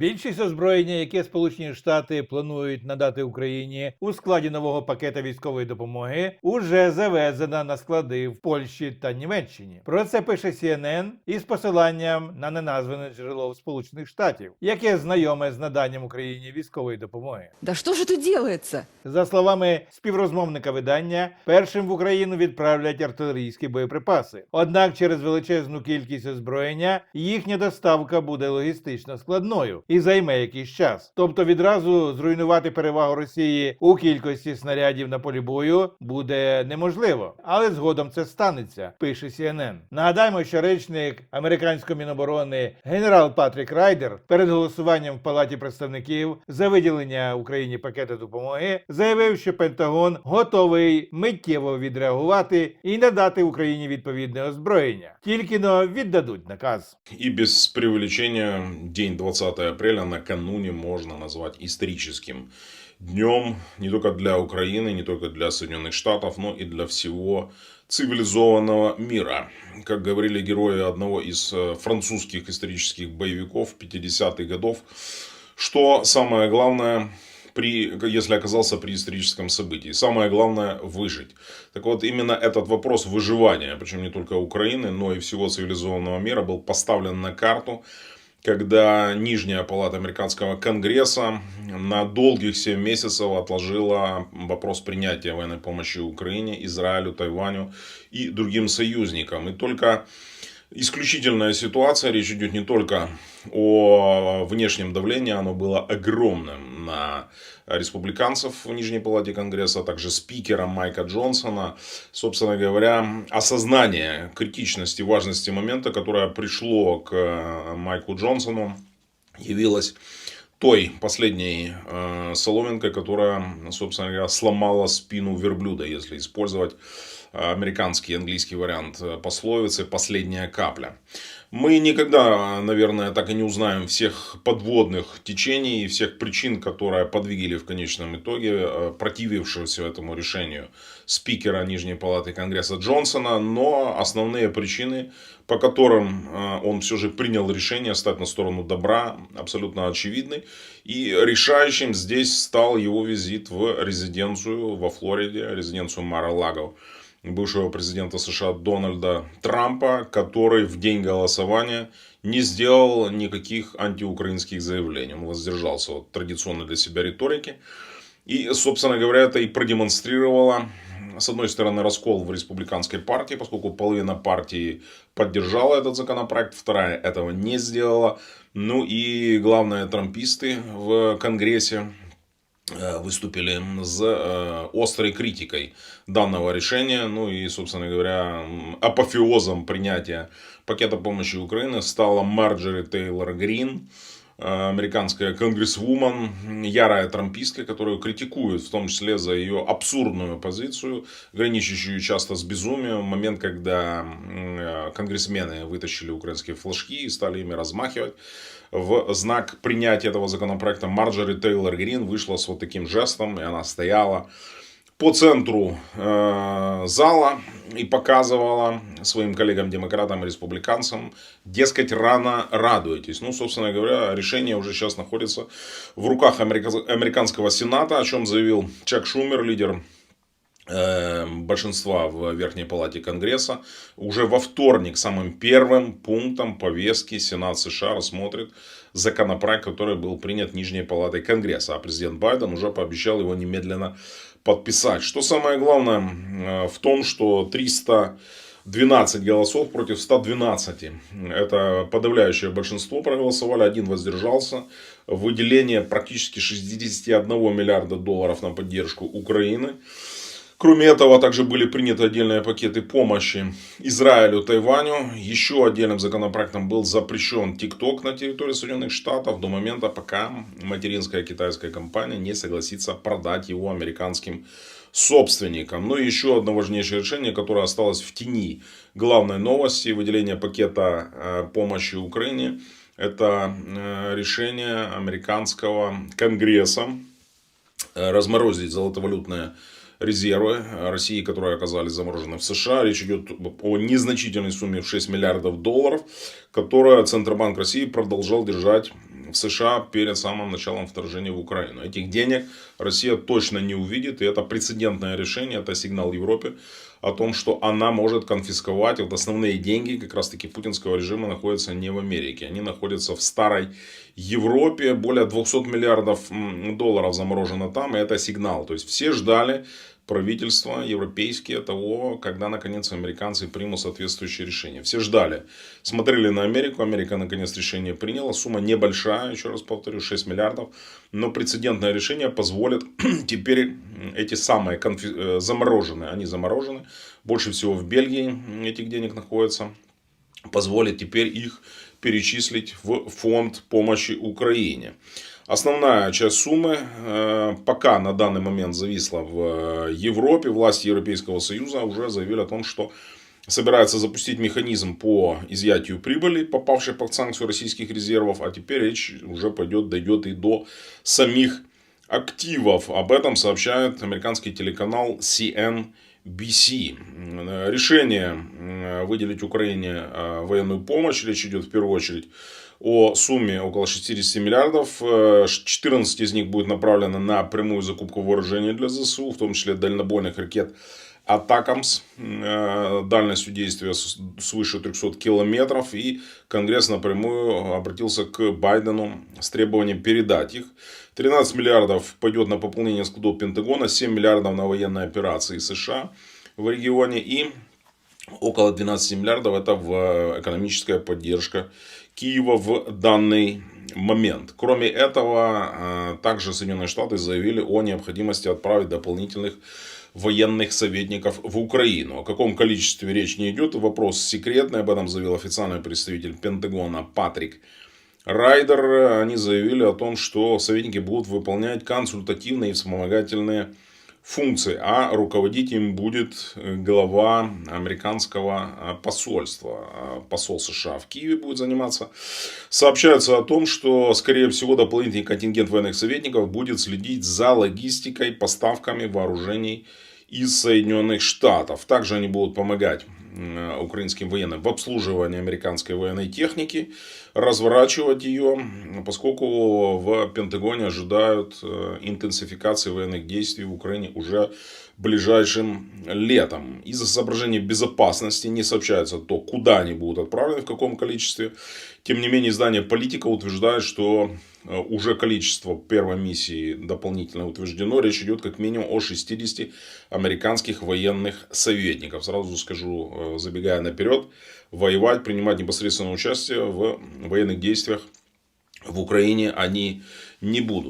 Більшість озброєння, яке Сполучені Штати планують надати Україні у складі нового пакета військової допомоги, уже завезена на склади в Польщі та Німеччині. Про це пише CNN із посиланням на неназване джерело Сполучених Штатів, яке знайоме з наданням Україні військової допомоги. Да что же тут делается? За словами співрозмовника видання, першим в Україну відправлять артилерійські боєприпаси. Однак через величезну кількість озброєння їхня доставка буде логістично складною і займе якийсь час. Тобто відразу зруйнувати перевагу Росії у кількості снарядів на полі бою буде неможливо, але згодом це станеться. Пише CNN. Нагадаємо, що речник американської міноборони генерал Патрік Райдер перед голосуванням в Палаті представників за виділення Україні пакету допомоги заявив, що Пентагон готовий миттєво відреагувати і надати Україні відповідне озброєння. Тільки но віддадуть наказ. И без преувеличения день 20 апреля накануне можно назвать историческим днем не только для Украины, не только для Соединенных Штатов, но и для всего цивилизованного мира. Как говорили герои одного из э, французских исторических боевиков 50-х годов, что самое главное при, если оказался при историческом событии. Самое главное – выжить. Так вот, именно этот вопрос выживания, причем не только Украины, но и всего цивилизованного мира, был поставлен на карту, когда Нижняя палата американского конгресса на долгих 7 месяцев отложила вопрос принятия военной помощи Украине, Израилю, Тайваню и другим союзникам. И только исключительная ситуация, речь идет не только о внешнем давлении, оно было огромным на республиканцев в Нижней Палате Конгресса, а также спикера Майка Джонсона. Собственно говоря, осознание критичности, важности момента, которое пришло к э, Майку Джонсону, явилось той последней э, соломинкой, которая, собственно говоря, сломала спину верблюда, если использовать американский английский вариант э, пословицы «последняя капля». Мы никогда, наверное, так и не узнаем всех подводных течений и всех причин, которые подвигали в конечном итоге э, противившегося этому решению спикера Нижней Палаты Конгресса Джонсона, но основные причины, по которым э, он все же принял решение стать на сторону добра, абсолютно очевидны. И решающим здесь стал его визит в резиденцию во Флориде, резиденцию Мара-Лаго бывшего президента США Дональда Трампа, который в день голосования не сделал никаких антиукраинских заявлений. Он воздержался от традиционной для себя риторики. И, собственно говоря, это и продемонстрировало, с одной стороны, раскол в республиканской партии, поскольку половина партии поддержала этот законопроект, вторая этого не сделала. Ну и главное, трамписты в Конгрессе выступили с острой критикой данного решения. Ну и, собственно говоря, апофеозом принятия пакета помощи Украины стала Марджори Тейлор Грин, американская конгрессвумен, ярая трампистка, которую критикуют, в том числе за ее абсурдную позицию, граничащую часто с безумием. Момент, когда конгрессмены вытащили украинские флажки и стали ими размахивать в знак принятия этого законопроекта Марджори Тейлор Грин вышла с вот таким жестом, и она стояла по центру э, зала и показывала своим коллегам-демократам и республиканцам, дескать, рано радуетесь. Ну, собственно говоря, решение уже сейчас находится в руках американского сената, о чем заявил Чак Шумер, лидер большинства в Верхней Палате Конгресса. Уже во вторник самым первым пунктом повестки Сенат США рассмотрит законопроект, который был принят Нижней Палатой Конгресса. А президент Байден уже пообещал его немедленно подписать. Что самое главное в том, что 312 голосов против 112. Это подавляющее большинство проголосовали, один воздержался. Выделение практически 61 миллиарда долларов на поддержку Украины. Кроме этого, также были приняты отдельные пакеты помощи Израилю, Тайваню. Еще отдельным законопроектом был запрещен ТикТок на территории Соединенных Штатов до момента, пока материнская китайская компания не согласится продать его американским собственникам. Ну и еще одно важнейшее решение, которое осталось в тени главной новости, выделение пакета помощи Украине. Это решение американского конгресса разморозить золотовалютные резервы России, которые оказались заморожены в США. Речь идет о незначительной сумме в 6 миллиардов долларов, которую Центробанк России продолжал держать в США перед самым началом вторжения в Украину. Этих денег Россия точно не увидит, и это прецедентное решение, это сигнал Европе о том, что она может конфисковать. Вот основные деньги как раз-таки путинского режима находятся не в Америке, они находятся в старой Европе. Более 200 миллиардов долларов заморожено там, и это сигнал. То есть все ждали правительства европейские того, когда наконец американцы примут соответствующее решение. Все ждали, смотрели на Америку, Америка наконец решение приняла, сумма небольшая, еще раз повторю, 6 миллиардов, но прецедентное решение позволит теперь эти самые конфи- замороженные, они заморожены, больше всего в Бельгии этих денег находится, позволит теперь их перечислить в фонд помощи Украине. Основная часть суммы э, пока на данный момент зависла в Европе. Власти Европейского Союза уже заявили о том, что собираются запустить механизм по изъятию прибыли, попавшей под санкцию российских резервов. А теперь речь уже пойдет, дойдет и до самих активов. Об этом сообщает американский телеканал CNBC. Решение выделить Украине э, военную помощь, речь идет в первую очередь о сумме около 60 миллиардов. 14 из них будет направлено на прямую закупку вооружения для ЗСУ, в том числе дальнобойных ракет Атакамс дальностью действия свыше 300 километров. И Конгресс напрямую обратился к Байдену с требованием передать их. 13 миллиардов пойдет на пополнение складов Пентагона, 7 миллиардов на военные операции США в регионе и около 12 миллиардов это в экономическая поддержка Киева в данный момент. Кроме этого, также Соединенные Штаты заявили о необходимости отправить дополнительных военных советников в Украину. О каком количестве речь не идет, вопрос секретный, об этом заявил официальный представитель Пентагона Патрик Райдер. Они заявили о том, что советники будут выполнять консультативные и вспомогательные функции, а руководить им будет глава американского посольства. Посол США в Киеве будет заниматься. Сообщается о том, что, скорее всего, дополнительный контингент военных советников будет следить за логистикой, поставками вооружений из Соединенных Штатов. Также они будут помогать украинским военным в обслуживании американской военной техники, разворачивать ее, поскольку в Пентагоне ожидают интенсификации военных действий в Украине уже ближайшим летом. Из-за соображений безопасности не сообщается то, куда они будут отправлены, в каком количестве. Тем не менее, издание «Политика» утверждает, что уже количество первой миссии дополнительно утверждено. Речь идет как минимум о 60 американских военных советников. Сразу скажу, забегая наперед, воевать, принимать непосредственное участие в военных действиях в Украине они не будут.